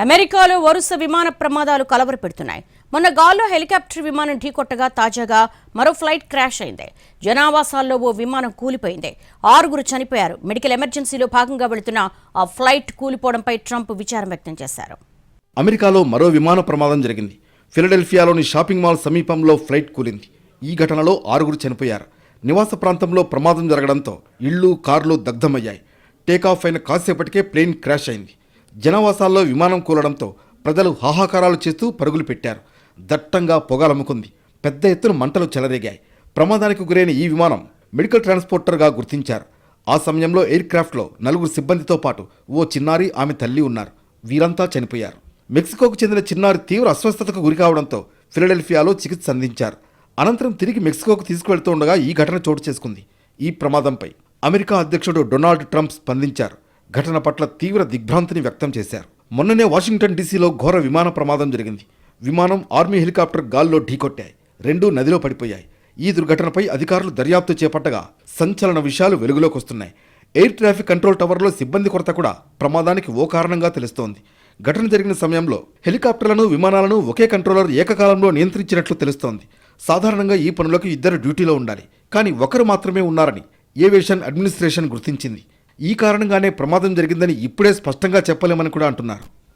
అమెరికాలో వరుస విమాన ప్రమాదాలు కలవరపెడుతున్నాయి. మొన్న గాల్లో హెలికాప్టర్ విమానం ఢీకొట్టగా తాజాగా మరో ఫ్లైట్ క్రాష్ అయింది. జనావాసాల్లో ఓ విమానం కూలిపోయింది. ఆరుగురు చనిపోయారు. మెడికల్ ఎమర్జెన్సీలో భాగంగా వెళుతున్న ఆ ఫ్లైట్ కూలిపోవడంపై ట్రంప్ విచారం వ్యక్తం చేశారు. అమెరికాలో మరో విమాన ప్రమాదం జరిగింది. ఫిలడెల్ఫియాలోని షాపింగ్ మాల్ సమీపంలో ఫ్లైట్ కూలింది. ఈ ఘటనలో ఆరుగురు చనిపోయారు. నివాస ప్రాంతంలో ప్రమాదం జరగడంతో ఇళ్ళు కార్లు దగ్ధమయ్యాయి. టేకాఫ్ అయిన కాసేపటికే ప్లేన్ క్రాష్ అయింది. జనవాసాల్లో విమానం కూలడంతో ప్రజలు హాహాకారాలు చేస్తూ పరుగులు పెట్టారు. దట్టంగా పొగలమ్ముకుంది. పెద్ద ఎత్తున మంటలు చెలరేగాయి. ప్రమాదానికి గురైన ఈ విమానం మెడికల్ ట్రాన్స్పోర్టర్గా గుర్తించారు. ఆ సమయంలో ఎయిర్ క్రాఫ్ట్లో నలుగురు సిబ్బందితో పాటు ఓ చిన్నారి ఆమె తల్లి ఉన్నారు. వీరంతా చనిపోయారు. మెక్సికోకు చెందిన చిన్నారి తీవ్ర అస్వస్థతకు గురికావడంతో ఫిలడెల్ఫియాలో చికిత్స అందించారు. అనంతరం తిరిగి మెక్సికోకు తీసుకువెళ్తుండగా ఈ ఘటన చోటు చేసుకుంది. ఈ ప్రమాదంపై అమెరికా అధ్యక్షుడు డొనాల్డ్ ట్రంప్ స్పందించారు. ఘటన పట్ల తీవ్ర దిగ్భ్రాంతిని వ్యక్తం చేశారు. మొన్ననే వాషింగ్టన్ డీసీలో ఘోర విమాన ప్రమాదం జరిగింది. విమానం ఆర్మీ హెలికాప్టర్ గాల్లో ఢీకొట్టాయి. రెండూ నదిలో పడిపోయాయి. ఈ దుర్ఘటనపై అధికారులు దర్యాప్తు చేపట్టగా సంచలన విషయాలు వెలుగులోకి వస్తున్నాయి. ఎయిర్ ట్రాఫిక్ కంట్రోల్ టవర్లో సిబ్బంది కొరత కూడా ప్రమాదానికి ఓ కారణంగా తెలుస్తోంది. ఘటన జరిగిన సమయంలో హెలికాప్టర్లను విమానాలను ఒకే కంట్రోలర్ ఏకకాలంలో నియంత్రించినట్లు తెలుస్తోంది. సాధారణంగా ఈ పనులకు ఇద్దరు డ్యూటీలో ఉండాలి. కానీ ఒకరు మాత్రమే ఉన్నారని ఏవియేషన్ అడ్మినిస్ట్రేషన్ గుర్తించింది. ఈ కారణంగానే ప్రమాదం జరిగిందని ఇప్పుడే స్పష్టంగా చెప్పలేమని కూడా అంటున్నారు.